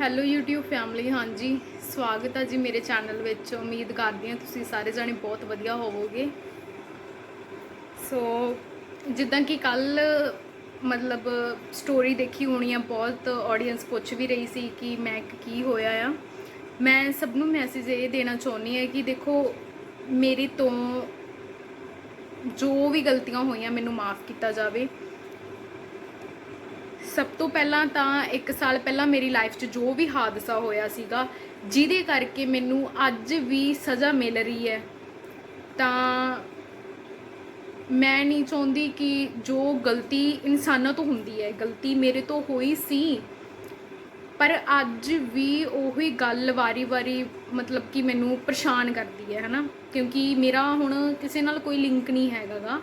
Hello YouTube family ਹਾਂਜੀ, ਸਵਾਗਤ ਹੈ ਜੀ ਮੇਰੇ ਚੈਨਲ ਵਿੱਚ। ਉਮੀਦ ਕਰਦੀ ਹਾਂ ਤੁਸੀਂ ਸਾਰੇ ਜਾਣੇ ਬਹੁਤ ਵਧੀਆ ਹੋਵੋਗੇ। ਸੋ ਜਿੱਦਾਂ ਕਿ ਕੱਲ, ਮਤਲਬ ਸਟੋਰੀ ਦੇਖੀ ਹੋਣੀ ਆ, ਬਹੁਤ ਆਡੀਅנס ਪੁੱਛ ਵੀ ਰਹੀ ਸੀ ਕਿ ਮੈਂ ਕੀ ਹੋਇਆ ਆ। ਮੈਂ ਸਭ ਨੂੰ ਮੈਸੇਜ ਇਹ ਦੇਣਾ ਚਾਹੁੰਦੀ ਹਾਂ ਕਿ ਦੇਖੋ, ਮੇਰੀ ਤੋਂ ਜੋ ਵੀ ਗਲਤੀਆਂ ਹੋਈਆਂ, ਮੈਨੂੰ ਮਾਫ ਕੀਤਾ ਜਾਵੇ। ਸਭ ਤੋਂ ਪਹਿਲਾਂ ਤਾਂ 1 ਸਾਲ ਪਹਿਲਾਂ ਮੇਰੀ ਲਾਈਫ 'ਚ ਜੋ ਵੀ ਹਾਦਸਾ ਹੋਇਆ ਸੀਗਾ, ਜਿਹਦੇ ਕਰਕੇ ਮੈਨੂੰ ਅੱਜ ਵੀ ਸਜ਼ਾ ਮਿਲ ਰਹੀ ਹੈ। ਤਾਂ ਮੈਂ ਨਹੀਂ ਚਾਹੁੰਦੀ ਕਿ ਜੋ ਗਲਤੀ ਇਨਸਾਨਾਂ ਤੋਂ ਹੁੰਦੀ ਹੈ, ਗਲਤੀ ਮੇਰੇ ਤੋਂ ਹੋਈ ਸੀ, ਪਰ ਅੱਜ ਵੀ ਉਹੀ ਗੱਲ ਵਾਰੀ-ਵਾਰੀ ਮਤਲਬ ਕਿ ਮੈਨੂੰ ਪਰੇਸ਼ਾਨ ਕਰਦੀ ਹੈ, ਹਨਾ? ਕਿਉਂਕਿ ਮੇਰਾ ਹੁਣ ਕਿਸੇ ਨਾਲ ਕੋਈ ਲਿੰਕ ਨਹੀਂ ਹੈਗਾਗਾ।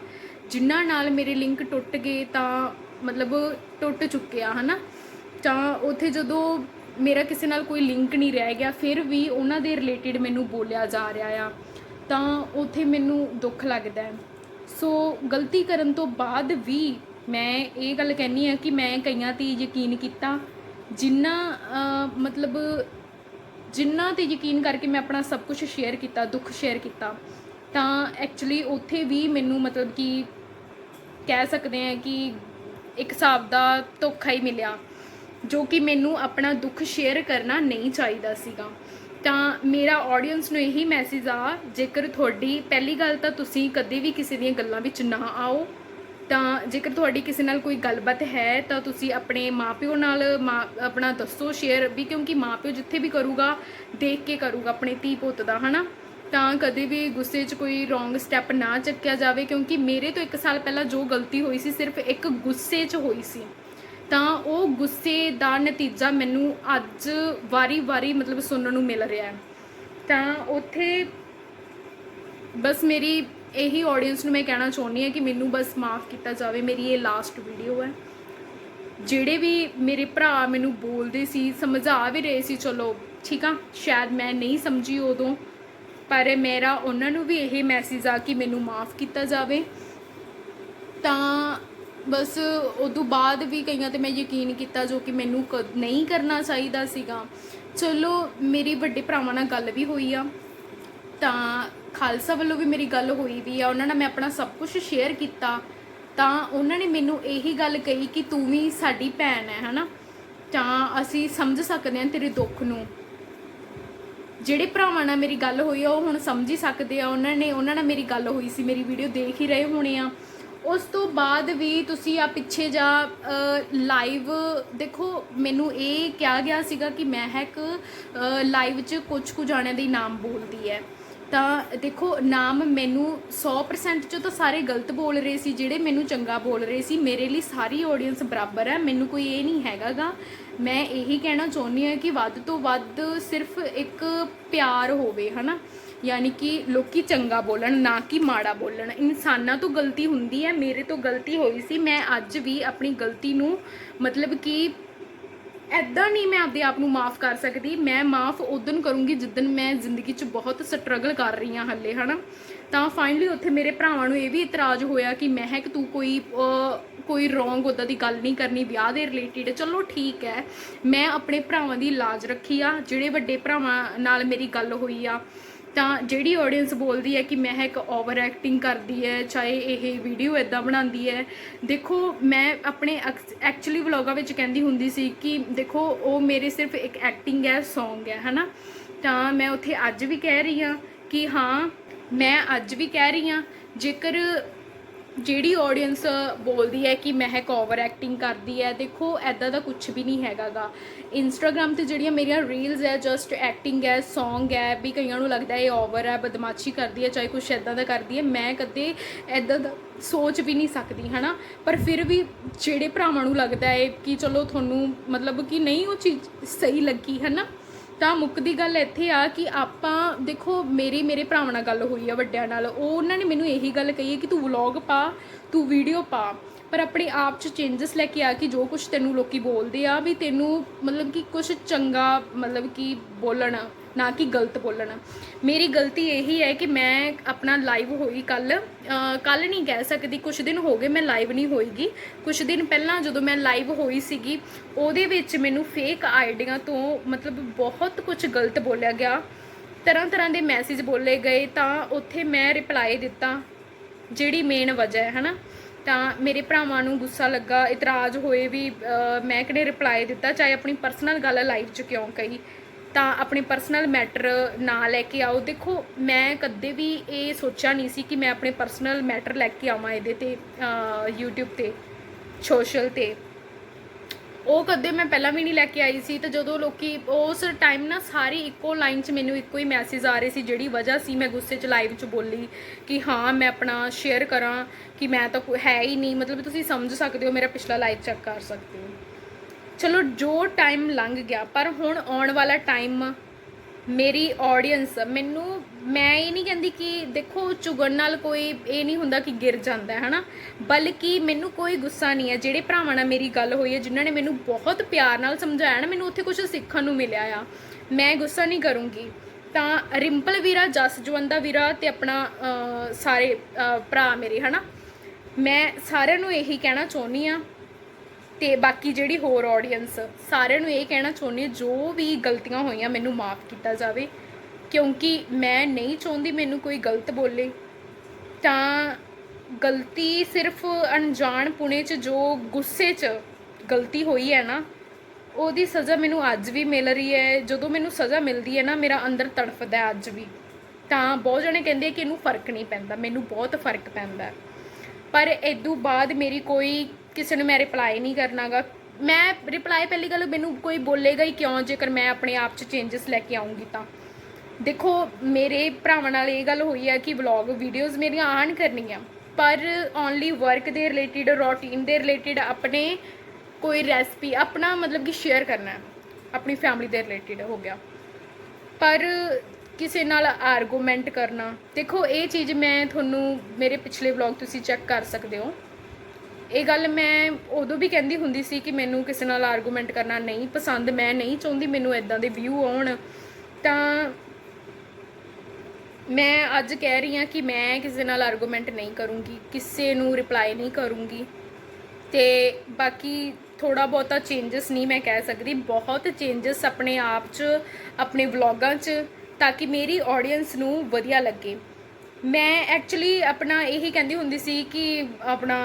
ਜਿਨ੍ਹਾਂ ਨਾਲ ਮੇਰੇ ਲਿੰਕ ਟੁੱਟ ਗਏ ਤਾਂ ਮਤਲਬ ਟੁੱਟ ਚੁੱਕਿਆ, ਹਨਾ? ਤਾਂ ਉੱਥੇ ਜਦੋਂ ਮੇਰਾ ਕਿਸੇ ਨਾਲ ਕੋਈ ਲਿੰਕ ਨਹੀਂ ਰਹਿ ਗਿਆ, ਫਿਰ ਵੀ ਉਹਨਾਂ ਦੇ ਰਿਲੇਟਡ ਮੈਨੂੰ ਬੋਲਿਆ ਜਾ ਰਿਹਾ ਆ, ਤਾਂ ਉੱਥੇ ਮੈਨੂੰ ਦੁੱਖ ਲੱਗਦਾ ਹੈ। ਸੋ ਗਲਤੀ ਕਰਨ ਤੋਂ ਬਾਅਦ ਵੀ ਮੈਂ ਇਹ ਗੱਲ ਕਹਿਨੀ ਆ ਕਿ ਮੈਂ ਕਈਆਂ ਤੇ ਯਕੀਨ ਕੀਤਾ ਜਿਨ੍ਹਾਂ ਮਤਲਬ ਜਿਨ੍ਹਾਂ ਤੇ ਯਕੀਨ ਕਰਕੇ ਮੈਂ ਆਪਣਾ ਸਭ ਕੁਝ ਸ਼ੇਅਰ ਕੀਤਾ, ਦੁੱਖ ਸ਼ੇਅਰ ਕੀਤਾ, ਤਾਂ ਐਕਚੁਅਲੀ ਉੱਥੇ ਵੀ ਮੈਨੂੰ ਮਤਲਬ ਕਿ ਕਹਿ ਸਕਦੇ ਆ ਕਿ ਇੱਕ ਹਿਸਾਬ ਦਾ ਧੋਖਾ ਹੀ ਮਿਲਿਆ, ਜੋ ਕਿ ਮੈਨੂੰ ਆਪਣਾ ਦੁੱਖ ਸ਼ੇਅਰ ਕਰਨਾ ਨਹੀਂ ਚਾਹੀਦਾ ਸੀਗਾ। ਤਾਂ ਮੇਰਾ ਆਡੀਅנס ਨੂੰ ਇਹੀ ਮੈਸੇਜ ਆ, ਜੇਕਰ ਤੁਹਾਡੀ ਪਹਿਲੀ ਗੱਲ ਤਾਂ ਤੁਸੀਂ ਕਦੇ ਵੀ ਕਿਸੇ ਦੀਆਂ ਗੱਲਾਂ ਵਿੱਚ ਨਾ ਆਓ, ਤਾਂ ਜੇਕਰ ਤੁਹਾਡੀ ਕਿਸੇ ਨਾਲ ਕੋਈ ਗੱਲਬਾਤ ਹੈ, ਤਾਂ ਤੁਸੀਂ ਆਪਣੇ ਮਾਪਿਓ ਨਾਲ ਮਾਂ- ਆਪਣਾ ਦੱਸੋ ਸ਼ੇਅਰ ਵੀ, ਕਿਉਂਕਿ ਮਾਪਿਓ ਜਿੱਥੇ ਵੀ ਕਰੂਗਾ, ਦੇਖ ਕੇ ਕਰੂਗਾ, ਆਪਣੇ ਧੀ ਪੁੱਤ ਦਾ, ਹਨਾ? ਤਾਂ ਕਦੇ ਵੀ ਗੁੱਸੇ 'ਚ ਕੋਈ ਰੋਂਗ ਸਟੈਪ ਨਾ ਚੱਕਿਆ ਜਾਵੇ, ਕਿਉਂਕਿ ਮੇਰੇ ਤੋਂ 1 ਸਾਲ ਪਹਿਲਾਂ ਜੋ ਗਲਤੀ ਹੋਈ ਸੀ ਸਿਰਫ ਇੱਕ ਗੁੱਸੇ 'ਚ ਹੋਈ ਸੀ। ਤਾਂ ਉਹ ਗੁੱਸੇ ਦਾ ਨਤੀਜਾ ਮੈਨੂੰ ਅੱਜ ਵਾਰੀ-ਵਾਰੀ ਮਤਲਬ ਸੁਣਨ ਨੂੰ ਮਿਲ ਰਿਹਾ ਹੈ। ਤਾਂ ਉੱਥੇ ਬਸ ਮੇਰੀ ਇਹੀ ਆਡੀਅנס ਨੂੰ ਮੈਂ ਕਹਿਣਾ ਚਾਹੁੰਦੀ ਹਾਂ ਕਿ ਮੈਨੂੰ ਬਸ ਮਾਫ ਕੀਤਾ ਜਾਵੇ, ਮੇਰੀ ਇਹ ਲਾਸਟ ਵੀਡੀਓ ਹੈ। ਜਿਹੜੇ ਵੀ ਮੇਰੇ ਭਰਾ ਮੈਨੂੰ ਬੋਲਦੇ ਸੀ, ਸਮਝਾ ਵੀ ਰਹੇ ਸੀ, ਚਲੋ, ਠੀਕ ਆ, ਸ਼ਾਇਦ ਮੈਂ ਨਹੀਂ ਸਮਝੀ ਉਦੋਂ। ਪਰ ਮੇਰਾ, ਉਹਨਾਂ ਨੂੰ ਵੀ ਇਹ ਮੈਸੇਜ ਆ ਕਿ ਮੈਨੂੰ ਮਾਫ ਕੀਤਾ ਜਾਵੇ। ਤਾਂ ਬਸ ਉਦੋਂ ਬਾਅਦ ਵੀ ਕਈਆਂ ਤੇ ਮੈਂ ਯਕੀਨ ਕੀਤਾ ਜੋ ਕਿ ਮੈਨੂੰ ਕ- ਨਹੀਂ ਕਰਨਾ ਚਾਹੀਦਾ ਸੀਗਾ। ਚਲੋ, ਮੇਰੀ ਵੱਡੇ ਭਰਾਵਾਂ ਨਾਲ ਗੱਲ ਵੀ ਹੋਈ ਆ। ਤਾਂ ਖਾਲਸਾ ਵੱਲੋਂ ਵੀ ਮੇਰੀ ਗੱਲ ਹੋਈ ਵੀ ਆ। ਉਹਨਾਂ ਨਾਲ ਮੈਂ ਆਪਣਾ ਸਭ ਕੁਝ ਸ਼ੇਅਰ ਕੀਤਾ। ਤਾਂ ਉਹਨਾਂ ਨੇ ਮੈਨੂੰ ਇਹੀ ਗੱਲ ਕਹੀ ਕਿ ਤੂੰ ਵੀ ਸਾਡੀ ਭੈਣ ਹੈ, ਹਨਾ? ਤਾਂ ਅਸੀਂ ਸਮਝ ਸਕਦੇ ਹਾਂ ਤੇਰੇ ਦੁੱਖ ਨੂੰ। ਜਿਹੜੇ ਭਰਾਵਾਂ ਨਾਲ ਮੇਰੀ ਗੱਲ ਹੋਈ ਆ, ਉਹ ਹੁਣ ਸਮਝ ਹੀ ਸਕਦੇ ਆ। ਉਹਨਾਂ ਨੇ ਉਹਨਾਂ ਨਾਲ ਮੇਰੀ ਗੱਲ ਹੋਈ ਸੀ, ਮੇਰੀ ਵੀਡੀਓ ਦੇਖ ਹੀ ਰਹੇ ਹੋਣੇ ਆ। ਉਸ ਤੋਂ ਬਾਅਦ ਵੀ ਤੁਸੀਂ ਆ ਪਿੱਛੇ ਜਾ ਲਾਈਵ ਦੇਖੋ, ਮੈਨੂੰ ਇਹ ਕਿਹਾ ਗਿਆ ਸੀਗਾ ਕਿ ਮਹਿਕ ਲਾਈਵ 'ਚ ਕੁਝ ਕੁ ਜਾਣਿਆਂ ਦੇ ਨਾਮ ਬੋਲਦੀ ਹੈ। ਤਾਂ ਦੇਖੋ, ਨਾਮ ਮੈਨੂੰ 100% ਚੋਂ ਤਾਂ ਸਾਰੇ ਗਲਤ ਬੋਲ ਰਹੇ ਸੀ, ਜਿਹੜੇ ਮੈਨੂੰ ਚੰਗਾ ਬੋਲ ਰਹੇ ਸੀ, ਮੇਰੇ ਲਈ ਸਾਰੀ ਆਡੀਅנס ਬਰਾਬਰ ਹੈ, ਮੈਨੂੰ ਕੋਈ ਇਹ ਨਹੀਂ ਹੈਗਾਗਾ ਮੈਂ ਇਹੀ ਕਹਿਣਾ ਚਾਹੁੰਦੀ ਹਾਂ ਕਿ ਵੱਧ ਤੋਂ ਵੱਧ ਸਿਰਫ ਇੱਕ ਪਿਆਰ ਹੋਵੇ, ਹਨਾ? ਯਾਨੀ ਕਿ ਲੋਕੀ ਚੰਗਾ ਬੋਲਣ, ਨਾ ਕਿ ਮਾੜਾ ਬੋਲਣ। ਇਨਸਾਨਾਂ ਤੋਂ ਗਲਤੀ ਹੁੰਦੀ ਹੈ, ਮੇਰੇ ਤੋਂ ਗਲਤੀ ਹੋਈ ਸੀ। ਮੈਂ ਅੱਜ ਵੀ ਆਪਣੀ ਗਲਤੀ ਨੂੰ ਮਤਲਬ ਕਿ ਐਦਾਂ ਨਹੀਂ ਮੈਂ ਆਪਦੇ ਆਪ ਨੂੰ ਮਾਫ ਕਰ ਸਕਦੀ। ਮੈਂ ਮਾਫ ਉਦੋਂ ਕਰੂੰਗੀ ਜਿੱਦਨ ਮੈਂ ਜ਼ਿੰਦਗੀ 'ਚ ਬਹੁਤ ਸਟਰਗਲ ਕਰ ਰਹੀ ਹਾਂ ਹੱਲੇ, ਹਨਾ? ਤਾਂ ਫਾਈਨਲੀ ਉੱਥੇ ਮੇਰੇ ਭਰਾਵਾਂ ਨੂੰ ਇਹ ਵੀ ਇਤਰਾਜ਼ ਹੋਇਆ ਕਿ ਮਹਿਕ ਤੂੰ ਕੋਈ ਕੋਈ ਰੋਂਗ ਉਦਾਂ ਦੀ ਗੱਲ ਨਹੀਂ ਕਰਨੀ ਵਿਆਹ ਦੇ ਰਿਲੇਟਡ ਚਲੋ ਠੀਕ ਹੈ। ਮੈਂ ਆਪਣੇ ਭਰਾਵਾਂ ਦੀ ਲਾਜ ਰੱਖੀ ਆ, ਜਿਹੜੇ ਵੱਡੇ ਭਰਾਵਾਂ ਨਾਲ ਮੇਰੀ ਗੱਲ ਹੋਈ ਆ, ਤਾਂ ਜਿਹੜੀ ਆਡੀਅנס ਬੋਲਦੀ ਹੈ ਕਿ ਮੈਂ ਇੱਕ ਓਵਰ ਐਕਟਿੰਗ ਕਰਦੀ ਹੈ, ਚਾਹੇ ਇਹ ਵੀਡੀਓ ਇਦਾਂ ਬਣਾਉਂਦੀ ਹੈ, ਦੇਖੋ, ਮੈਂ ਆਪਣੇ ਐਕਚੁਅਲੀ ਵਲੌਗਾਂ ਵਿੱਚ ਕਹਿੰਦੀ ਹੁੰਦੀ ਸੀ ਕਿ ਦੇਖੋ, ਉਹ ਮੇਰੇ ਸਿਰਫ ਇੱਕ ਐਕਟਿੰਗ ਹੈ ਸੌਂਗ ਹੈ, ਹਨਾ? ਤਾਂ ਮੈਂ ਉੱਥੇ ਅੱਜ ਵੀ ਕਹਿ ਰਹੀ ਹਾਂ ਕਿ ਹਾਂ, ਮੈਂ ਅੱਜ ਵੀ ਕਹਿ ਰਹੀ ਹਾਂ, ਜੇਕਰ ਜਿਹੜੀ ਆਡੀਅנס ਬੋਲਦੀ ਹੈ ਕਿ ਮਹਿਕ ਓਵਰ ਐਕਟਿੰਗ ਕਰਦੀ ਹੈ, ਦੇਖੋ ਐਦਾਂ ਦਾ ਕੁਝ ਵੀ ਨਹੀਂ ਹੈਗਾਗਾ। ਇੰਸਟਾਗ੍ਰam ਤੇ ਜਿਹੜੀਆਂ ਮੇਰੀਆਂ ਰੀਲਸ ਹੈ ਜਸਟ ਐਕਟਿੰਗ ਹੈ, Song ਹੈ, ਵੀ ਕਈਆਂ ਨੂੰ ਲੱਗਦਾ ਇਹ ਓਵਰ ਹੈ, ਬਦਮਾਸ਼ੀ ਕਰਦੀ ਹੈ, ਚਾਹੇ ਕੁਝ ਐਦਾਂ ਦਾ ਕਰਦੀ ਹੈ, ਮੈਂ ਕਦੇ ਐਦਾਂ ਦਾ ਸੋਚ ਵੀ ਨਹੀਂ ਸਕਦੀ, ਹਨਾ? ਪਰ ਫਿਰ ਵੀ ਜਿਹੜੇ ਭਰਾਵਾਂ ਨੂੰ ਲੱਗਦਾ ਹੈ ਕਿ ਚਲੋ ਤੁਹਾਨੂੰ ਮਤਲਬ ਕਿ ਨਹੀਂ ਉਹ ਚੀਜ਼ ਸਹੀ ਲੱਗੀ, ਹਨਾ? ਤਾਂ ਮੁੱਕਦੀ ਗੱਲ ਇੱਥੇ ਆ ਕਿ ਆਪਾਂ, ਦੇਖੋ, ਮੇਰੀ, ਮੇਰੇ ਭਰਾਵਾਂ ਨਾਲ ਗੱਲ ਹੋਈ ਆ ਵੱਡਿਆਂ ਨਾਲ, ਉਹ ਉਹਨਾਂ ਨੇ ਮੈਨੂੰ ਇਹੀ ਗੱਲ ਕਹੀ ਹੈ ਕਿ ਤੂੰ ਵਲੌਗ ਪਾ, ਤੂੰ ਵੀਡੀਓ ਪਾ। ਪਰ ਆਪਣੇ ਆਪ 'ਚ ਚੇਂਜਸ ਲੈ ਕੇ ਆ ਕਿ ਜੋ ਕੁਝ ਤੈਨੂੰ ਲੋਕੀ ਬੋਲਦੇ ਆ ਵੀ ਤੈਨੂੰ ਮਤਲਬ ਕਿ ਕੁਝ ਚੰਗਾ ਮਤਲਬ ਕਿ ਬੋਲਣ ਨਾ ਕਿ ਗਲਤ ਬੋਲਣਾ। ਮੇਰੀ ਗਲਤੀ ਇਹੀ ਹੈ ਕਿ ਮੈਂ ਆਪਣਾ ਲਾਈਵ ਹੋਈ ਕੱਲ ਕੱਲ ਨਹੀਂ ਕਹਿ ਸਕਦੀ ਕੁਝ ਦਿਨ ਹੋ ਗਏ ਮੈਂ ਲਾਈਵ ਨਹੀਂ ਹੋਈਗੀ। ਕੁਝ ਦਿਨ ਪਹਿਲਾਂ ਜਦੋਂ ਮੈਂ ਲਾਈਵ ਹੋਈ ਸੀਗੀ, ਉਹਦੇ ਵਿੱਚ ਮੈਨੂੰ ਫੇਕ ਆਈਡੀਆਂ ਤੋਂ ਮਤਲਬ ਬਹੁਤ ਕੁਝ ਗਲਤ ਬੋਲਿਆ ਗਿਆ। ਤਰ੍ਹਾਂ ਤਰ੍ਹਾਂ ਦੇ ਮੈਸੇਜ ਬੋਲੇ ਗਏ, ਤਾਂ ਉੱਥੇ ਮੈਂ ਰਿਪਲਾਈ ਦਿੱਤਾ, ਜਿਹੜੀ ਮੇਨ ਵਜ੍ਹਾ ਹੈ, ਹਨਾ? ਤਾਂ ਮੇਰੇ ਭਰਾਵਾਂ ਨੂੰ ਗੁੱਸਾ ਲੱਗਾ, ਇਤਰਾਜ਼ ਹੋਏ ਵੀ ਮੈਂ ਕਿਹਨੇ ਰਿਪਲਾਈ ਦਿੱਤਾ, ਚਾਹੇ ਆਪਣੀ ਪਰਸਨਲ ਗੱਲ ਲਾਈਵ ਚ ਕਿਉਂ ਕਹੀ। ਤਾਂ ਆਪਣੇ ਪਰਸਨਲ ਮੈਟਰ ਨਾ ਲੈ ਕੇ ਆਓ। ਦੇਖੋ ਮੈਂ ਕਦੇ ਵੀ ਇਹ ਸੋਚਿਆ ਨਹੀਂ ਸੀ ਕਿ ਮੈਂ ਆਪਣੇ ਪਰਸਨਲ ਮੈਟਰ ਲੈ ਕੇ ਆਵਾਂ ਇਹਦੇ ਤੇ ਅਹ, YouTube ਤੇ ਸੋਸ਼ਲ ਤੇ। ਉਹ ਕਦੇ ਮੈਂ ਪਹਿਲਾਂ ਵੀ ਨਹੀਂ ਲੈ ਕੇ ਆਈ ਸੀ ਤੇ ਜਦੋਂ ਲੋਕੀ ਉਸ ਟਾਈਮ ਨਾ ਸਾਰੀ ਇੱਕੋ ਲਾਈਨ 'ਚ ਮੈਨੂੰ ਇੱਕੋ ਹੀ ਮੈਸੇਜ ਆ ਰਹੇ ਸੀ ਜਿਹੜੀ ਵਜ੍ਹਾ ਸੀ ਮੈਂ ਗੁੱਸੇ 'ਚ ਲਾਈਵ 'ਚ ਬੋਲੀ ਕਿ ਹਾਂ ਮੈਂ ਆਪਣਾ ਸ਼ੇਅਰ ਕਰਾਂ ਕਿ ਮੈਂ ਤਾਂ ਹੈ ਹੀ ਨਹੀਂ। ਮਤਲਬ ਤੁਸੀਂ ਸਮਝ ਸਕਦੇ ਹੋ ਮੇਰਾ ਪਿਛਲਾ ਲਾਈਵ ਚੈੱਕ ਕਰ ਸਕਦੇ ਹੋ। ਚਲੋ ਜੋ ਟਾਈਮ ਲੰਘ ਗਿਆ, ਪਰ ਹੁਣ ਆਉਣ ਵਾਲਾ ਟਾਈਮ ਮੇਰੀ ਆਡੀਅנס ਮੈਨੂੰ, ਮੈਂ ਇਹ ਨਹੀਂ ਕਹਿੰਦੀ ਕਿ ਦੇਖੋ ਚੁਗਣ ਨਾਲ ਕੋਈ ਇਹ ਨਹੀਂ ਹੁੰਦਾ ਕਿ ਗਿਰ ਜਾਂਦਾ ਹੈ, ਹਨਾ? ਬਲਕਿ ਮੈਨੂੰ ਕੋਈ ਗੁੱਸਾ ਨਹੀਂ ਹੈ। ਜਿਹੜੇ ਭਰਾਵਾਂ ਨਾਲ ਮੇਰੀ ਗੱਲ ਹੋਈ ਹੈ, ਜਿਨ੍ਹਾਂ ਨੇ ਮੈਨੂੰ ਬਹੁਤ ਪਿਆਰ ਨਾਲ ਸਮਝਾਇਆ ਨਾ, ਮੈਨੂੰ ਉੱਥੇ ਕੁਝ ਸਿੱਖਣ ਨੂੰ ਮਿਲਿਆ ਆ। ਮੈਂ ਗੁੱਸਾ ਨਹੀਂ ਕਰੂੰਗੀ। ਤਾਂ ਰਿੰਪਲ ਵੀਰਾ, ਜਸ ਜਵੰਦਾ ਵੀਰਾ ਤੇ ਆਪਣਾ ਸਾਰੇ ਭਰਾ ਮੇਰੇ, ਹਨਾ? ਮੈਂ ਸਾਰਿਆਂ ਨੂੰ ਇਹੀ ਕਹਿਣਾ ਚਾਹੁੰਦੀ ਆ ਤੇ ਬਾਕੀ ਜਿਹੜੀ ਹੋਰ ਆਡੀਅנס ਸਾਰਿਆਂ ਨੂੰ ਇਹ ਕਹਿਣਾ ਚਾਹੁੰਦੀ ਜੋ ਵੀ ਗਲਤੀਆਂ ਹੋਈਆਂ ਮੈਨੂੰ ਮਾਫ ਕੀਤਾ ਜਾਵੇ, ਕਿਉਂਕਿ ਮੈਂ ਨਹੀਂ ਚਾਹੁੰਦੀ ਮੈਨੂੰ ਕੋਈ ਗਲਤ ਬੋਲੇ। ਤਾਂ ਗਲਤੀ ਸਿਰਫ ਅਣਜਾਣ ਪੁਣੇ ਚ ਜੋ ਗੁੱਸੇ ਚ ਗਲਤੀ ਹੋਈ ਹੈ ਨਾ, ਉਹਦੀ ਸਜ਼ਾ ਮੈਨੂੰ ਅੱਜ ਵੀ ਮਿਲ ਰਹੀ ਹੈ। ਜਦੋਂ ਮੈਨੂੰ ਸਜ਼ਾ ਮਿਲਦੀ ਹੈ ਨਾ, ਮੇਰਾ ਅੰਦਰ ਤੜਫਦਾ ਅੱਜ ਵੀ। ਤਾਂ ਬਹੁਤ ਜਣੇ ਕਹਿੰਦੇ ਕਿ ਇਹਨੂੰ ਫ਼ਰਕ ਨਹੀਂ ਪੈਂਦਾ, ਮੈਨੂੰ ਬਹੁਤ ਫ਼ਰਕ ਪੈਂਦਾ। ਹੈ। ਪਰ ਇਦੋਂ ਬਾਅਦ ਮੇਰੀ ਕੋਈ ਕਿਸੇ ਨੂੰ ਮੈਂ ਰਿਪਲਾਈ ਨਹੀਂ ਕਰਨਾਗਾ। ਮੈਂ ਰਿਪਲਾਈ ਪਹਿਲੀ ਗੱਲ ਮੈਨੂੰ ਕੋਈ ਬੋਲੇਗਾ ਹੀ ਕਿਉਂ, ਜੇਕਰ ਮੈਂ ਆਪਣੇ ਆਪ 'ਚ ਚੇਂਜਸ ਲੈ ਕੇ ਆਉਂਗੀ ਤਾਂ। ਦੇਖੋ, ਮੇਰੇ ਭਰਾਵਾਂ ਨਾਲ ਇਹ ਗੱਲ ਹੋਈ ਹੈ ਕਿ ਵਲੌਗ ਵੀਡੀਓਜ਼ ਮੇਰੀਆਂ ਆਣ ਕਰਨੀਆਂ, ਪਰ ਓਨਲੀ ਵਰਕ ਦੇ ਰਿਲੇਟਡ ਰੂਟੀਨ ਦੇ ਰਿਲੇਟਡ ਆਪਣੇ ਕੋਈ ਰੈਸਪੀ ਆਪਣਾ ਮਤਲਬ ਕਿ ਸ਼ੇਅਰ ਕਰਨਾ ਹੈ। ਆਪਣੀ ਫੈਮਿਲੀ ਦੇ ਰਿਲੇਟਡ ਹੋ ਗਿਆ। ਪਰ ਕਿਸੇ ਨਾਲ ਆਰਗੂਮੈਂਟ ਕਰਨਾ, ਦੇਖੋ, ਇਹ ਚੀਜ਼ ਮੈਂ ਤੁਹਾਨੂੰ ਮੇਰੇ ਪਿਛਲੇ ਵਲੌਗ ਤੁਸੀਂ ਚੈੱਕ ਕਰ ਸਕਦੇ ਹੋ। ਇਹ ਗੱਲ ਮੈਂ ਉਦੋਂ ਵੀ ਕਹਿੰਦੀ ਹੁੰਦੀ ਸੀ ਕਿ ਮੈਨੂੰ ਕਿਸੇ ਨਾਲ ਆਰਗੂਮੈਂਟ ਕਰਨਾ ਨਹੀਂ ਪਸੰਦ, ਮੈਂ ਨਹੀਂ ਚਾਹੁੰਦੀ ਮੈਨੂੰ ਇਦਾਂ ਦੇ ਵਿਊ ਆਉਣ। ਤਾਂ ਮੈਂ ਅੱਜ ਕਹਿ ਰਹੀ ਹਾਂ ਕਿ ਮੈਂ ਕਿਸੇ ਨਾਲ ਆਰਗੂਮੈਂਟ ਨਹੀਂ ਕਰੂੰਗੀ, ਕਿਸੇ ਨੂੰ ਰਿਪਲਾਈ ਨਹੀਂ ਕਰੂੰਗੀ। ਤੇ ਬਾਕੀ ਥੋੜਾ ਬਹੁਤਾ ਚੇਂਜਸ ਨਹੀਂ ਮੈਂ ਕਹਿ ਸਕਦੀ, ਬਹੁਤ ਚੇਂਜਸ ਆਪਣੇ ਆਪ 'ਚ, ਆਪਣੇ ਵਲੌਗਾਂ 'ਚ, ਤਾਂ ਕਿ ਮੇਰੀ ਆਡੀਅנס ਨੂੰ ਵਧੀਆ ਲੱਗੇ। ਮੈਂ ਐਕਚੁਅਲੀ ਆਪਣਾ ਇਹੀ ਕਹਿੰਦੀ ਹੁੰਦੀ ਸੀ ਕਿ ਆਪਣਾ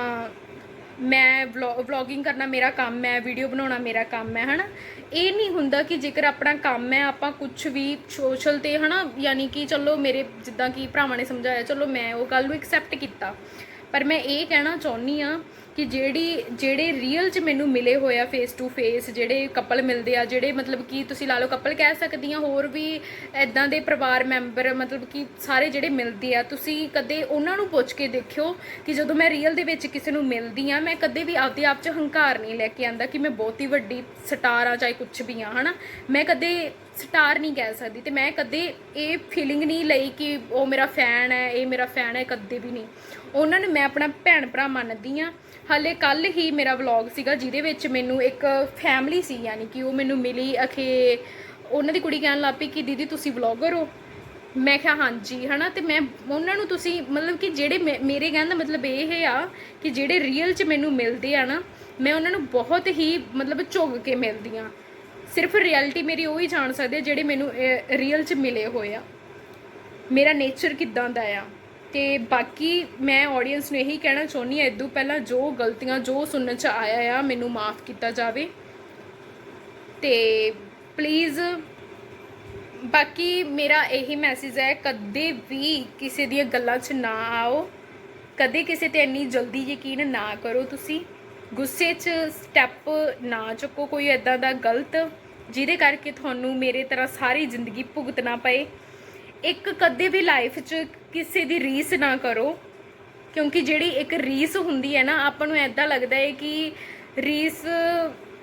ਮੈਂ ਵਲੌਗਿੰਗ ਕਰਨਾ ਮੇਰਾ ਕੰਮ ਹੈ ਵੀਡੀਓ ਬਣਾਉਣਾ ਮੇਰਾ ਕੰਮ ਹੈ, ਹਨਾ? ਇਹ ਨਹੀਂ ਹੁੰਦਾ ਕਿ ਜੇਕਰ ਆਪਣਾ ਕੰਮ ਹੈ, ਆਪਾਂ ਕੁਝ ਵੀ ਸੋਸ਼ਲ ਤੇ, ਹਨਾ? ਯਾਨੀ ਕਿ ਚਲੋ ਮੇਰੇ ਜਿੱਦਾਂ ਕਿ ਭਰਾਵਾਂ ਨੇ ਸਮਝਾਇਆ, ਚਲੋ ਮੈਂ ਉਹ ਗੱਲ ਨੂੰ ਐਕਸੈਪਟ ਕੀਤਾ। ਪਰ ਮੈਂ ਇਹ ਕਹਿਣਾ ਚਾਹੁੰਦੀ ਆ ਕਿ ਜਿਹੜੀ, ਜਿਹੜੇ ਰੀਅਲ 'ਚ ਮੈਨੂੰ ਮਿਲੇ ਹੋਏ ਆ ਫੇਸ ਟੂ ਫੇਸ ਜਿਹੜੇ ਕਪਲ ਮਿਲਦੇ ਆ, ਜਿਹੜੇ ਮਤਲਬ ਕਿ ਤੁਸੀਂ ਲਾ ਲਓ ਕਪਲ ਕਹਿ ਸਕਦੀ ਆ, ਹੋਰ ਵੀ ਐਦਾਂ ਦੇ ਪਰਿਵਾਰ ਮੈਂਬਰ ਮਤਲਬ ਕਿ ਸਾਰੇ ਜਿਹੜੇ ਮਿਲਦੇ ਆ, ਤੁਸੀਂ ਕਦੇ ਉਹਨਾਂ ਨੂੰ ਪੁੱਛ ਕੇ ਦੇਖਿਓ ਕਿ ਜਦੋਂ ਮੈਂ ਰੀਅਲ ਦੇ ਵਿੱਚ ਕਿਸੇ ਨੂੰ ਮਿਲਦੀ ਆ, ਮੈਂ ਕਦੇ ਵੀ ਆਪਦੇ ਆਪ 'ਚ ਹੰਕਾਰ ਨਹੀਂ ਲੈ ਕੇ ਆਂਦਾ ਕਿ ਮੈਂ ਬਹੁਤ ਹੀ ਵੱਡੀ ਸਟਾਰ ਆ ਚਾਹੇ ਕੁਝ ਵੀ ਆ, ਹਨਾ? ਮੈਂ ਕਦੇ ਸਟਾਰ ਨਹੀਂ ਕਹਿ ਸਕਦੀ ਤੇ ਮੈਂ ਕਦੇ ਇਹ ਫੀਲਿੰਗ ਨਹੀਂ ਲਈ ਕਿ ਉਹ ਮੇਰਾ ਫੈਨ ਹੈ, ਇਹ ਮੇਰਾ ਫੈਨ ਹੈ, ਕਦੇ ਵੀ ਨਹੀਂ। ਉਹਨਾਂ ਨੂੰ ਮੈਂ ਆਪਣਾ ਭੈਣ ਭਰਾ ਮੰਨਦੀ ਆ ਹਾਲੇ ਕੱਲ ਹੀ ਮੇਰਾ ਵਲੌਗ ਸੀਗਾ, ਜਿਹਦੇ ਵਿੱਚ ਮੈਨੂੰ ਇੱਕ ਫੈਮਿਲੀ ਸੀ, ਯਾਨੀ ਕਿ ਉਹ ਮੈਨੂੰ ਮਿਲੀ ਅਖੇ, ਉਹਨਾਂ ਦੀ ਕੁੜੀ ਕਹਿਣ ਲੱਗ ਪਈ ਕਿ ਦੀਦੀ ਤੁਸੀਂ ਵਲੌਗਰ ਹੋ। ਮੈਂ ਕਿਹਾ ਹਾਂਜੀ, ਹਨਾ, ਤੇ ਮੈਂ, ਉਹਨਾਂ ਨੂੰ ਤੁਸੀਂ, ਮਤਲਬ ਕਿ ਜਿਹੜੇ ਮੇ- ਮੇਰੇ ਕਹਿਣ ਦਾ ਮਤਲਬ ਇਹ ਆ ਕਿ ਜਿਹੜੇ ਰੀਅਲ 'ਚ ਮੈਨੂੰ ਮਿਲਦੇ ਆ ਨਾ, ਮੈਂ ਉਹਨਾਂ ਨੂੰ ਬਹੁਤ ਹੀ, ਮਤਲਬ ਝੁੱਗ ਕੇ ਮਿਲਦੀ ਆ। ਸਿਰਫ ਰਿਐਲਿਟੀ ਮੇਰੀ ਉਹ ਹੀ ਜਾਣ ਸਕਦੇ ਜਿਹੜੇ ਮੈਨੂੰ ਰੀਅਲ 'ਚ ਮਿਲੇ ਹੋਏ ਆ। ਮੇਰਾ ਨੇਚਰ ਕਿਦਾਂ ਦਾ ਆ। ਤੇ ਬਾਕੀ ਮੈਂ ਆਡੀਅנס ਨੂੰ ਇਹੀ ਕਹਿਣਾ ਚਾਹੁੰਦੀ ਹਾਂ ਇਦੋਂ ਪਹਿਲਾਂ ਜੋ ਗਲਤੀਆਂ, ਜੋ ਸੁਣਨ 'ਚ ਆਇਆ ਆ, ਮੈਨੂੰ ਮਾਫ ਕੀਤਾ ਜਾਵੇ। ਤੇ ਪਲੀਜ਼ ਬਾਕੀ ਮੇਰਾ ਇਹੀ ਮੈਸੇਜ ਹੈ, ਕਦੇ ਵੀ ਕਿਸੇ ਦੀਆਂ ਗੱਲਾਂ 'ਚ ਨਾ ਆਓ। ਕਦੇ ਕਿਸੇ ਤੇ ਇੰਨੀ ਜਲਦੀ ਯਕੀਨ ਨਾ ਕਰੋ ਤੁਸੀਂ। ਗੁੱਸੇ 'ਚ ਸਟੈਪ ਨਾ ਚੁੱਕੋ, ਕੋਈ ਐਦਾਂ ਦਾ ਗਲਤ, ਜਿਹਦੇ ਕਰਕੇ ਤੁਹਾਨੂੰ ਮੇਰੇ ਤਰ੍ਹਾਂ ਸਾਰੀ ਜ਼ਿੰਦਗੀ ਭੁਗਤਣਾ ਪਏ। ਇੱਕ ਕਦੇ ਵੀ ਲਾਈਫ 'ਚ ਕਿਸੇ ਦੀ ਰੀਸ ਨਾ ਕਰੋ। ਕਿਉਂਕਿ ਜਿਹੜੀ ਇੱਕ ਰੀਸ ਹੁੰਦੀ ਹੈ ਨਾ, ਆਪਾਂ ਨੂੰ ਐਦਾਂ ਲੱਗਦਾ ਹੈ ਕਿ ਰੀਸ,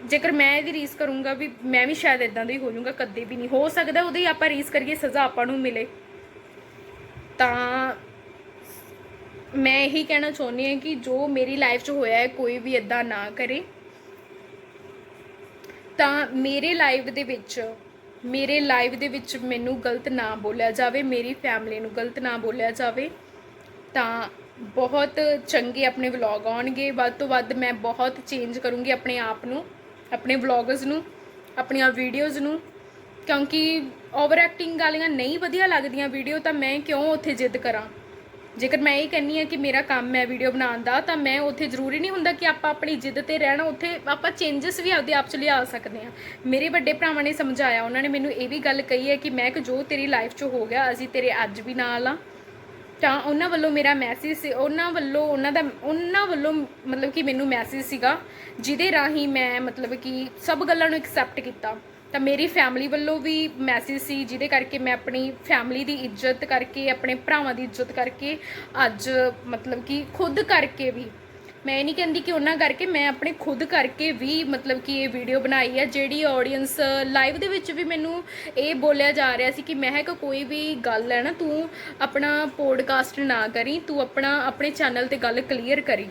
ਜੇਕਰ ਮੈਂ ਇਹਦੀ ਰੀਸ ਕਰੂੰਗਾ ਵੀ ਮੈਂ ਵੀ ਸ਼ਾਇਦ ਇਦਾਂ ਦਾ ਹੀ ਹੋ ਜਾਊਂਗਾ, ਕਦੇ ਵੀ ਨਹੀਂ। ਹੋ ਸਕਦਾ ਉਹਦੀ ਆਪਾਂ ਰੀਸ ਕਰੀਏ, ਸਜ਼ਾ ਆਪਾਂ ਨੂੰ ਮਿਲੇ। ਤਾਂ ਮੈਂ ਇਹੀ ਕਹਿਣਾ ਚਾਹੁੰਦੀ ਹਾਂ ਕਿ ਜੋ ਮੇਰੀ ਲਾਈਫ 'ਚ ਹੋਇਆ ਹੈ, ਕੋਈ ਵੀ ਇਦਾਂ ਨਾ ਕਰੇ। ਤਾਂ ਮੇਰੇ ਲਾਈਫ ਦੇ ਵਿੱਚ ਮੇਰੇ ਲਾਈਵ ਦੇ ਵਿੱਚ ਮੈਨੂੰ ਗਲਤ ਨਾ ਬੋਲਿਆ ਜਾਵੇ, ਮੇਰੀ ਫੈਮਿਲੀ ਨੂੰ ਗਲਤ ਨਾ ਬੋਲਿਆ ਜਾਵੇ, ਤਾਂ ਬਹੁਤ ਚੰਗੇ ਆਪਣੇ ਵਲੌਗ ਆਉਣਗੇ। ਵੱਧ ਤੋਂ ਵੱਧ ਮੈਂ ਬਹੁਤ ਚੇਂਜ ਕਰੂੰਗੀ ਆਪਣੇ ਆਪ ਨੂੰ, ਆਪਣੇ ਵਲੌਗਸ ਨੂੰ, ਆਪਣੀਆਂ ਵੀਡੀਓਜ਼ ਨੂੰ, ਕਿਉਂਕਿ ਓਵਰ ਐਕਟਿੰਗ ਵਾਲੀਆਂ ਨਹੀਂ ਵਧੀਆ ਲੱਗਦੀਆਂ ਵੀਡੀਓ ਤਾਂ ਮੈਂ ਕਿਉਂ ਉੱਥੇ ਜਿੱਦ ਕਰਾਂ? ਜੇਕਰ ਮੈਂ ਇਹ ਕਹਿੰਨੀ ਆ ਕਿ ਮੇਰਾ ਕੰਮ ਹੈ ਵੀਡੀਓ ਬਣਾਉਣ ਦਾ, ਤਾਂ ਮੈਂ ਉੱਥੇ ਜ਼ਰੂਰੀ ਨਹੀਂ ਹੁੰਦਾ ਕਿ ਆਪਾਂ ਆਪਣੀ ਜਿੱਦ ਤੇ ਰਹਿਣਾ, ਉੱਥੇ ਆਪਾਂ ਚੇਂਜਸ ਵੀ ਆਪਦੇ ਆਪ ਚ ਲਿਆ ਸਕਦੇ ਆ ਮੇਰੇ ਵੱਡੇ ਭਰਾਵਾਂ ਨੇ ਸਮਝਾਇਆ, ਉਹਨਾਂ ਨੇ ਮੈਨੂੰ ਇਹ ਵੀ ਗੱਲ ਕਹੀ ਹੈ ਕਿ ਮੈਂ ਕਿ ਜੋ ਤੇਰੀ ਲਾਈਫ 'ਚ ਹੋ ਗਿਆ, ਅਸੀਂ ਤੇਰੇ ਅੱਜ ਵੀ ਨਾਲ ਆ ਤਾਂ ਉਹਨਾਂ ਵੱਲੋਂ ਮੇਰਾ ਮੈਸੇਜ ਸੀ, ਉਹਨਾਂ ਵੱਲੋਂ ਉਹਨਾਂ ਦਾ, ਉਹਨਾਂ ਵੱਲੋਂ ਮਤਲਬ ਕਿ ਮੈਨੂੰ ਮੈਸੇਜ ਸੀਗਾ, ਜਿਹਦੇ ਰਾਹੀਂ ਮੈਂ ਮਤਲਬ ਕਿ ਸਭ ਗੱਲਾਂ ਨੂੰ ਐਕਸੈਪਟ ਕੀਤਾ। ਤਾਂ ਮੇਰੀ ਫੈਮਿਲੀ ਵੱਲੋਂ ਵੀ ਮੈਸੇਜ ਸੀ, ਜਿਹਦੇ ਕਰਕੇ ਮੈਂ ਆਪਣੀ ਫੈਮਿਲੀ ਦੀ ਇੱਜ਼ਤ ਕਰਕੇ, ਆਪਣੇ ਭਰਾਵਾਂ ਦੀ ਇੱਜ਼ਤ ਕਰਕੇ ਅੱਜ ਮਤਲਬ ਕਿ ਖੁਦ ਕਰਕੇ ਵੀ, ਮੈਂ ਇਹ ਨਹੀਂ ਕਹਿੰਦੀ ਕਿ ਉਹਨਾਂ ਕਰਕੇ, ਮੈਂ ਆਪਣੇ ਖੁਦ ਕਰਕੇ ਵੀ ਮਤਲਬ ਕਿ ਇਹ ਵੀਡੀਓ ਬਣਾਈ ਹੈ, ਜਿਹੜੀ ਆਡੀਅנס ਲਾਈਵ ਦੇ ਵਿੱਚ ਵੀ ਮੈਨੂੰ ਇਹ ਬੋਲਿਆ ਜਾ ਰਿਹਾ ਸੀ ਕਿ ਮਹਿਕ ਕੋਈ ਵੀ ਗੱਲ ਹੈ ਨਾ, ਤੂੰ ਆਪਣਾ ਪੋਡਕਾਸਟ ਨਾ ਕਰੀ, ਤੂੰ ਆਪਣਾ, ਆਪਣੇ ਚੈਨਲ ਤੇ ਗੱਲ ਕਲੀਅਰ ਕਰੀ,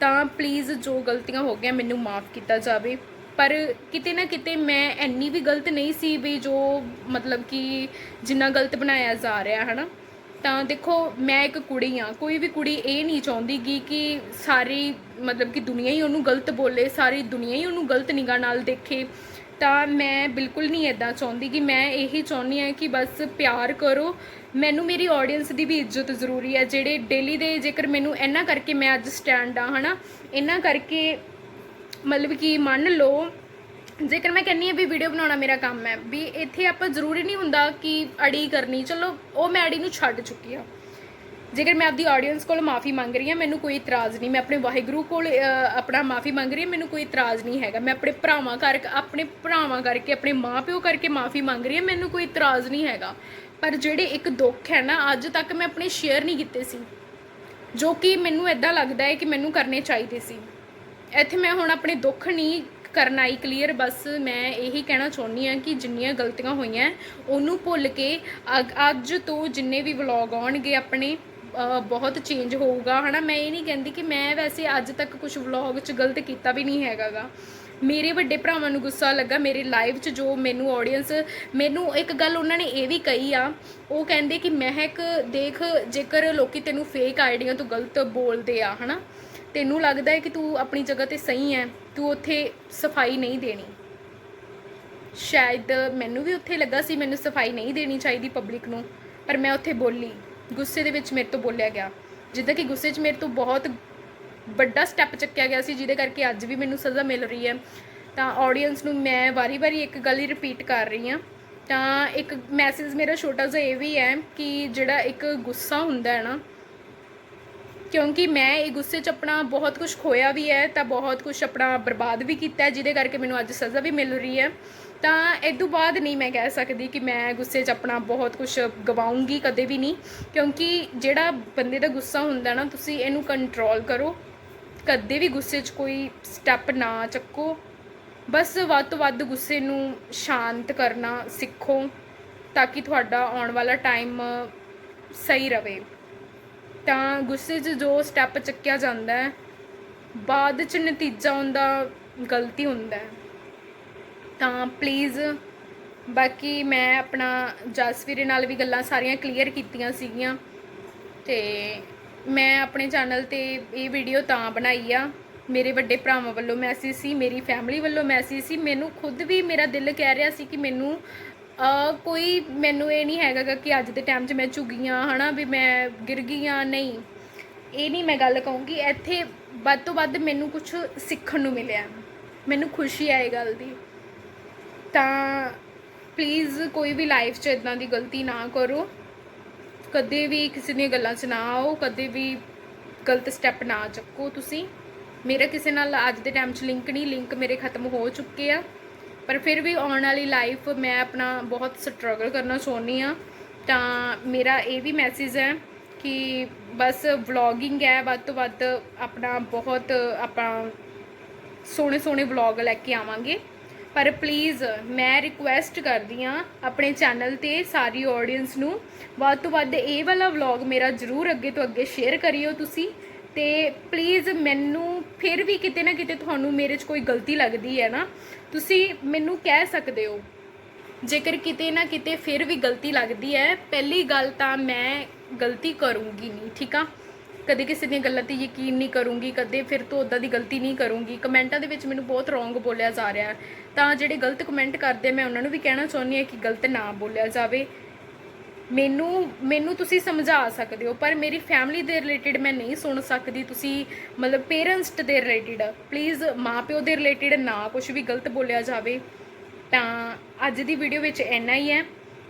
ਤਾਂ ਪਲੀਜ਼ ਜੋ ਗਲਤੀਆਂ ਹੋ ਗਈਆਂ ਮੈਨੂੰ ਮਾਫ ਕੀਤਾ ਜਾਵੇ। ਪਰ ਕਿਤੇ ਨਾ ਕਿਤੇ ਮੈਂ ਇੰਨੀ ਵੀ ਗਲਤ ਨਹੀਂ ਸੀ ਵੀ ਜੋ ਮਤਲਬ ਕਿ ਜਿੰਨਾ ਗਲਤ ਬਣਾਇਆ ਜਾ ਰਿਹਾ, ਹਨਾ। ਤਾਂ ਦੇਖੋ, ਮੈਂ ਇੱਕ ਕੁੜੀ ਆ ਕੋਈ ਵੀ ਕੁੜੀ ਇਹ ਨਹੀਂ ਚਾਹੁੰਦੀ ਗੀ ਕਿ ਸਾਰੀ ਮਤਲਬ ਕਿ ਦੁਨੀਆ ਹੀ ਉਹਨੂੰ ਗਲਤ ਬੋਲੇ, ਸਾਰੀ ਦੁਨੀਆ ਹੀ ਉਹਨੂੰ ਗਲਤ ਨਿਗਾਹ ਨਾਲ ਦੇਖੇ। ਤਾਂ ਮੈਂ ਬਿਲਕੁਲ ਨਹੀਂ ਇਦਾਂ ਚਾਹੁੰਦੀ ਕਿ ਮੈਂ ਇਹੀ ਚਾਹੁੰਦੀ ਆ ਕਿ ਬਸ ਪਿਆਰ ਕਰੋ। ਮੈਨੂੰ ਮੇਰੀ ਆਡੀਅנס ਦੀ ਵੀ ਇੱਜ਼ਤ ਜ਼ਰੂਰੀ ਹੈ। ਜਿਹੜੇ ਡੇਲੀ ਦੇ ਜੇਕਰ ਮੈਨੂੰ ਇਹਨਾਂ ਕਰਕੇ ਮੈਂ ਅੱਜ ਸਟੈਂਡ ਆ ਹਨਾ ਇਹਨਾਂ ਕਰਕੇ ਮਤਲਬ ਕਿ ਮੰਨ ਲਓ, ਜੇਕਰ ਮੈਂ ਕਹਿੰਨੀ ਆ ਵੀ ਵੀਡੀਓ ਬਣਾਉਣਾ ਮੇਰਾ ਕੰਮ ਹੈ, ਵੀ ਇੱਥੇ ਆਪਾਂ ਜ਼ਰੂਰੀ ਨਹੀਂ ਹੁੰਦਾ ਕਿ ਅੜੀ ਕਰਨੀ, ਚਲੋ ਉਹ ਮੈਂ ਅੜੀ ਨੂੰ ਛੱਡ ਚੁੱਕੀ ਆ ਜੇਕਰ ਮੈਂ ਆਪਦੀ ਆਡੀਅנס ਕੋਲ ਮਾਫੀ ਮੰਗ ਰਹੀ ਹਾਂ, ਮੈਨੂੰ ਕੋਈ ਇਤਰਾਜ਼ ਨਹੀਂ, ਮੈਂ ਆਪਣੇ ਵਾਹਿਗੁਰੂ ਕੋਲ ਆਪਣਾ ਮਾਫੀ ਮੰਗ ਰਹੀ ਹਾਂ, ਮੈਨੂੰ ਕੋਈ ਇਤਰਾਜ਼ ਨਹੀਂ ਹੈਗਾ। ਮੈਂ ਆਪਣੇ ਭਰਾਵਾਂ ਕਰਕੇ ਆਪਣੇ ਭਰਾਵਾਂ ਕਰਕੇ, ਆਪਣੇ ਮਾਪਿਓ ਕਰਕੇ ਮਾਫੀ ਮੰਗ ਰਹੀ ਹਾਂ, ਮੈਨੂੰ ਕੋਈ ਇਤਰਾਜ਼ ਨਹੀਂ ਹੈਗਾ। ਪਰ ਜਿਹੜੇ ਇੱਕ ਦੁੱਖ ਹੈ ਨਾ, ਅੱਜ ਤੱਕ ਮੈਂ ਆਪਣੇ ਸ਼ੇਅਰ ਨਹੀਂ ਕੀਤੇ ਸੀ, ਜੋ ਕਿ ਮੈਨੂੰ ਇਦਾਂ ਲੱਗਦਾ ਹੈ ਕਿ ਮੈਨੂੰ ਕਰਨੇ ਚਾਹੀਦੇ ਸੀ। ਇੱਥੇ ਮੈਂ ਹੁਣ ਆਪਣੇ ਦੁੱਖ ਨਹੀਂ ਕਰਨਾ ਆਈ ਕਲੀਅਰ ਬਸ ਮੈਂ ਇਹੀ ਕਹਿਣਾ ਚਾਹੁੰਦੀ ਹਾਂ ਕਿ ਜਿੰਨੀਆਂ ਗਲਤੀਆਂ ਹੋਈਆਂ, ਉਹਨੂੰ ਭੁੱਲ ਕੇ ਅਗ- ਅੱਜ ਤੋਂ ਜਿੰਨੇ ਵੀ ਵਲੌਗ ਆਉਣਗੇ ਆਪਣੇ ਬਹੁਤ ਚੇਂਜ ਹੋਊਗਾ, ਹਨਾ? ਮੈਂ ਇਹ ਨਹੀਂ ਕਹਿੰਦੀ ਕਿ ਮੈਂ ਵੈਸੇ ਅੱਜ ਤੱਕ ਕੁਝ ਵਲੌਗ 'ਚ ਗਲਤ ਕੀਤਾ ਵੀ ਨਹੀਂ ਹੈਗਾਗਾ। ਮੇਰੇ ਵੱਡੇ ਭਰਾਵਾਂ ਨੂੰ ਗੁੱਸਾ ਲੱਗਾ, ਮੇਰੇ ਲਾਈਵ 'ਚ ਜੋ ਮੈਨੂੰ ਆਡੀਅנס ਮੈਨੂੰ ਇੱਕ ਗੱਲ ਉਹਨਾਂ ਨੇ ਇਹ ਵੀ ਕਹੀ ਆ, ਉਹ ਕਹਿੰਦੇ ਕਿ ਮਹਿਕ ਦੇਖ ਜੇਕਰ ਲੋਕੀ ਤੈਨੂੰ ਫੇਕ ਆਈਡੀਆਂ ਤੋਂ ਗਲਤ ਬੋਲਦੇ ਆ, ਹਨਾ? ਤੈਨੂੰ ਲੱਗਦਾ ਹੈ ਕਿ ਤੂੰ ਆਪਣੀ ਜਗ੍ਹਾ ਤੇ ਸਹੀ ਹੈ? ਤੂੰ ਉੱਥੇ ਸਫ਼ਾਈ ਨਹੀਂ ਦੇਣੀ। ਸ਼ਾਇਦ ਮੈਨੂੰ ਵੀ ਉੱਥੇ ਲੱਗਾ ਸੀ ਮੈਨੂੰ ਸਫ਼ਾਈ ਨਹੀਂ ਦੇਣੀ ਚਾਹੀਦੀ ਪਬਲਿਕ ਨੂੰ, ਪਰ ਮੈਂ ਉੱਥੇ ਬੋਲੀ। ਗੁੱਸੇ ਦੇ ਵਿੱਚ ਮੇਰੇ ਤੋਂ ਬੋਲਿਆ ਗਿਆ। ਜਿੱਦਾਂ ਕਿ ਗੁੱਸੇ 'ਚ ਮੇਰੇ ਤੋਂ ਬਹੁਤ ਵੱਡਾ ਸਟੈਪ ਚੱਕਿਆ ਗਿਆ ਸੀ, ਜਿਹਦੇ ਕਰਕੇ ਅੱਜ ਵੀ ਮੈਨੂੰ ਸਜ਼ਾ ਮਿਲ ਰਹੀ ਹੈ। ਤਾਂ ਆਡੀਅנס ਨੂੰ ਮੈਂ ਵਾਰੀ-ਵਾਰੀ ਇੱਕ ਗੱਲ ਹੀ ਰਿਪੀਟ ਕਰ ਰਹੀ ਹਾਂ। ਤਾਂ ਇੱਕ ਮੈਸੇਜ ਮੇਰਾ ਛੋਟਾ ਜਿਹਾ ਇਹ ਵੀ ਹੈ ਕਿ ਜਿਹੜਾ ਇੱਕ ਗੁੱਸਾ ਹੁੰਦਾ ਹੈ ਨਾ ਕਿਉਂਕਿ ਮੈਂ ਇਹ ਗੁੱਸੇ 'ਚ ਆਪਣਾ ਬਹੁਤ ਕੁਝ ਖੋਇਆ ਵੀ ਹੈ, ਤਾਂ ਬਹੁਤ ਕੁਝ ਆਪਣਾ ਬਰਬਾਦ ਵੀ ਕੀਤਾ ਜਿਹਦੇ ਕਰਕੇ ਮੈਨੂੰ ਅੱਜ ਸਜ਼ਾ ਵੀ ਮਿਲ ਰਹੀ ਹੈ। ਤਾਂ ਇਸ ਤੋਂ ਬਾਅਦ ਨਹੀਂ ਮੈਂ ਕਹਿ ਸਕਦੀ ਕਿ ਮੈਂ ਗੁੱਸੇ 'ਚ ਆਪਣਾ ਬਹੁਤ ਕੁਝ ਗਵਾਉਂਗੀ ਕਦੇ ਵੀ ਨਹੀਂ, ਕਿਉਂਕਿ ਜਿਹੜਾ ਬੰਦੇ ਦਾ ਗੁੱਸਾ ਹੁੰਦਾ ਨਾ, ਤੁਸੀਂ ਇਹਨੂੰ ਕੰਟਰੋਲ ਕਰੋ। ਕਦੇ ਵੀ ਗੁੱਸੇ 'ਚ ਕੋਈ ਸਟੈਪ ਨਾ ਚੱਕੋ। ਬਸ ਵੱਧ ਤੋਂ ਵੱਧ ਗੁੱਸੇ ਨੂੰ ਸ਼ਾਂਤ ਕਰਨਾ ਸਿੱਖੋ, ਤਾਂ ਕਿ ਤੁਹਾਡਾ ਆਉਣ ਵਾਲਾ ਟਾਈਮ ਸਹੀ ਰਵੇ ਤਾਂ ਗੁੱਸੇ 'ਚ ਜੋ ਸਟੈਪ ਚੱਕਿਆ ਜਾਂਦਾ ਹੈ, ਬਾਅਦ 'ਚ ਨਤੀਜਾ ਹੁੰਦਾ ਗਲਤੀ ਹੁੰਦਾ ਹੈ। ਤਾਂ ਪਲੀਜ਼ ਬਾਕੀ ਮੈਂ ਆਪਣਾ ਜਸਵੀਰੇ ਨਾਲ ਵੀ ਗੱਲਾਂ ਸਾਰੀਆਂ ਕਲੀਅਰ ਕੀਤੀਆਂ ਸੀਗੀਆਂ ਤੇ ਮੈਂ ਆਪਣੇ ਚੈਨਲ ਤੇ ਇਹ ਵੀਡੀਓ ਤਾਂ ਬਣਾਈ ਆ। ਮੇਰੇ ਵੱਡੇ ਭਰਾਵਾਂ ਵੱਲੋਂ ਮੈਸੇਜ ਸੀ, ਮੇਰੀ ਫੈਮਿਲੀ ਵੱਲੋਂ ਮੈਸੇਜ ਸੀ। ਮੈਨੂੰ ਖੁਦ ਵੀ ਮੇਰਾ ਦਿਲ ਕਹਿ ਰਿਹਾ ਸੀ ਕਿ ਮੈਨੂੰ ਕੋਈ ਮੈਨੂੰ ਇਹ ਨਹੀਂ ਹੈਗਾ ਗਾ ਕਿ ਅੱਜ ਦੇ ਟਾਈਮ 'ਚ ਮੈਂ ਝੁੱਗੀਆਂ ਹਨਾ, ਵੀ ਮੈਂ ਗਿਰ ਗਈਆਂ ਨਹੀਂ। ਇਹ ਨਹੀਂ ਮੈਂ ਗੱਲ ਕਹੂੰਗੀ, ਇੱਥੇ ਵੱਧ ਤੋਂ ਵੱਧ ਮੈਨੂੰ ਕੁਝ ਸਿੱਖਣ ਨੂੰ ਮਿਲਿਆ। ਮੈਨੂੰ ਖੁਸ਼ੀ ਹੈ ਇਹ ਗੱਲ ਦੀ। ਤਾਂ ਪਲੀਜ਼ ਕੋਈ ਵੀ ਲਾਈਫ 'ਚ ਇਦਾਂ ਦੀ ਗਲਤੀ ਨਾ ਕਰੋ। ਕਦੇ ਵੀ ਕਿਸੇ ਦੀਆਂ ਗੱਲਾਂ 'ਚ ਨਾ ਆਓ, ਕਦੇ ਵੀ ਗਲਤ ਸਟੈਪ ਨਾ ਚੱਕੋ ਤੁਸੀਂ। ਮੇਰਾ ਕਿਸੇ ਨਾਲ ਅੱਜ ਦੇ ਟਾਈਮ 'ਚ ਲਿੰਕ ਨਹੀਂ ਲਿੰਕ ਮੇਰੇ ਖਤਮ ਹੋ ਚੁੱਕੇ ਆ। ਪਰ ਫਿਰ ਵੀ ਆਉਣ ਵਾਲੀ ਲਾਈਫ ਮੈਂ ਆਪਣਾ ਬਹੁਤ ਸਟਰਗਲ ਕਰਨਾ ਚਾਹੁੰਦੀ ਆ ਤਾਂ ਮੇਰਾ ਇਹ ਵੀ ਮੈਸੇਜ ਹੈ ਕਿ ਬਸ ਵਲੌਗਿੰਗ ਹੈ, ਵੱਧ ਤੋਂ ਵੱਧ ਆਪਣਾ ਬਹੁਤ ਆਪਾਂ ਸੋਹਣੇ ਸੋਹਣੇ ਵਲੌਗ ਲੈ ਕੇ ਆਵਾਂਗੇ। ਪਰ ਪਲੀਜ਼ ਮੈਂ ਰਿਕੁਐਸਟ ਕਰਦੀ ਆ ਆਪਣੇ ਚੈਨਲ ਤੇ ਸਾਰੀ ਆਡੀਅנס ਨੂੰ, ਵੱਧ ਤੋਂ ਵੱਧ ਇਹ ਵਾਲਾ ਵਲੌਗ ਮੇਰਾ ਜਰੂਰ ਅੱਗੇ ਤੋਂ ਅੱਗੇ ਸ਼ੇਅਰ ਕਰਿਓ ਤੁਸੀਂ। ਤੇ ਪਲੀਜ਼ ਮੈਨੂੰ ਫਿਰ ਵੀ ਕਿਤੇ ਨਾ ਕਿਤੇ ਤੁਹਾਨੂੰ ਮੇਰੇ 'ਚ ਕੋਈ ਗਲਤੀ ਲੱਗਦੀ ਹੈ ਨਾ, ਤੁਸੀਂ ਮੈਨੂੰ ਕਹਿ ਸਕਦੇ ਹੋ। ਜੇਕਰ ਕਿਤੇ ਨਾ ਕਿਤੇ ਫਿਰ ਵੀ ਗਲਤੀ ਲੱਗਦੀ ਹੈ, ਪਹਿਲੀ ਗੱਲ ਤਾਂ ਮੈਂ ਗਲਤੀ ਕਰੂੰਗੀ ਨਹੀਂ, ਠੀਕ ਆ? ਕਦੇ ਕਿਸੇ ਦੀਆਂ ਗੱਲਾਂ ਤੇ ਯਕੀਨ ਨਹੀਂ ਕਰੂੰਗੀ, ਕਦੇ ਫਿਰ ਤੋਂ ਉਦਾਂ ਦੀ ਗਲਤੀ ਨਹੀਂ ਕਰੂੰਗੀ। ਕਮੈਂਟਾਂ ਦੇ ਵਿੱਚ ਮੈਨੂੰ ਬਹੁਤ ਰੋਂਗ ਬੋਲਿਆ ਜਾ ਰਿਹਾ। ਤਾਂ ਜਿਹੜੇ ਗਲਤ ਕਮੈਂਟ ਕਰਦੇ ਮੈਂ ਉਹਨਾਂ ਨੂੰ ਵੀ ਕਹਿਣਾ ਚਾਹੁੰਦੀ ਹਾਂ ਕਿ ਗਲਤ ਨਾ ਬੋਲਿਆ ਜਾਵੇ। ਮੈਨੂੰ ਮੈਨੂੰ ਤੁਸੀਂ ਸਮਝਾ ਸਕਦੇ ਹੋ, ਪਰ ਮੇਰੀ ਫੈਮਿਲੀ ਦੇ ਰਿਲੇਟਿਡ ਮੈਂ ਨਹੀਂ ਸੁਣ ਸਕਦੀ ਤੁਸੀਂ, ਮਤਲਬ ਪੇਰੈਂਟਸ ਦੇ ਰਿਲੇਟਿਡ ਪਲੀਜ਼ ਮਾਪਿਓ ਦੇ ਰਿਲੇਟਿਡ ਨਾ ਕੁਝ ਵੀ ਗਲਤ ਬੋਲਿਆ ਜਾਵੇ, ਤਾਂ ਅੱਜ ਦੀ ਵੀਡੀਓ ਵਿੱਚ ਇੰਨਾ ਹੀ ਹੈ।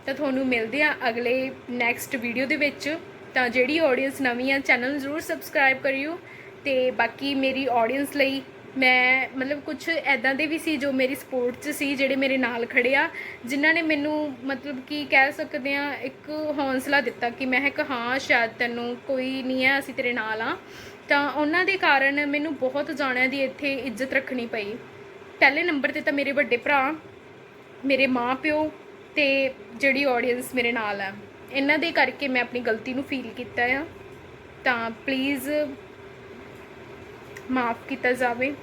ਤਾਂ ਤੁਹਾਨੂੰ ਮਿਲਦੇ ਆ ਅਗਲੇ ਨੈਕਸਟ ਵੀਡੀਓ ਦੇ ਵਿੱਚ। ਤਾਂ ਜਿਹੜੀ ਆਡੀਅנס ਨਵੀਂ ਆ ਚੈਨਲ ਜ਼ਰੂਰ ਸਬਸਕ੍ਰਾਈਬ ਕਰਿਓ ਤੇ ਬਾਕੀ ਮੇਰੀ ਆਡੀਅנס ਲਈ ਮੈਂ ਮਤਲਬ ਕੁਝ ਐਦਾਂ ਦੇ ਵੀ ਸੀ ਜੋ ਮੇਰੀ ਸਪੋਰਟ 'ਚ ਸੀ, ਜਿਹੜੇ ਮੇਰੇ ਨਾਲ ਖੜੇ ਆ, ਜਿਨ੍ਹਾਂ ਨੇ ਮੈਨੂੰ ਮਤਲਬ ਕਿ ਕਹਿ ਸਕਦੇ ਆ, ਇੱਕ ਹੌਂਸਲਾ ਦਿੱਤਾ ਕਿ ਮੈਂ ਇੱਕ ਹਾਂ, ਸ਼ਾਇਦ ਤੈਨੂੰ ਕੋਈ ਨਹੀਂ ਹੈ, ਅਸੀਂ ਤੇਰੇ ਨਾਲ ਆ। ਤਾਂ ਉਹਨਾਂ ਦੇ ਕਾਰਨ ਮੈਨੂੰ ਬਹੁਤ ਜਾਣਿਆਂ ਦੀ ਇੱਥੇ ਇੱਜ਼ਤ ਰੱਖਣੀ ਪਈ। ਪਹਿਲੇ ਨੰਬਰ ਤੇ ਤਾਂ ਮੇਰੇ ਵੱਡੇ ਭਰਾ, ਮੇਰੇ ਮਾਂ ਪਿਓ ਤੇ ਜਿਹੜੀ ਆਡੀਅנס ਮੇਰੇ ਨਾਲ ਆ, ਇਹਨਾਂ ਦੇ ਕਰਕੇ ਮੈਂ ਆਪਣੀ ਗਲਤੀ ਨੂੰ ਫੀਲ ਕੀਤਾ ਆ। ਤਾਂ ਪਲੀਜ਼ ਮਾਫ ਕੀਤਾ ਜਾਵੇ।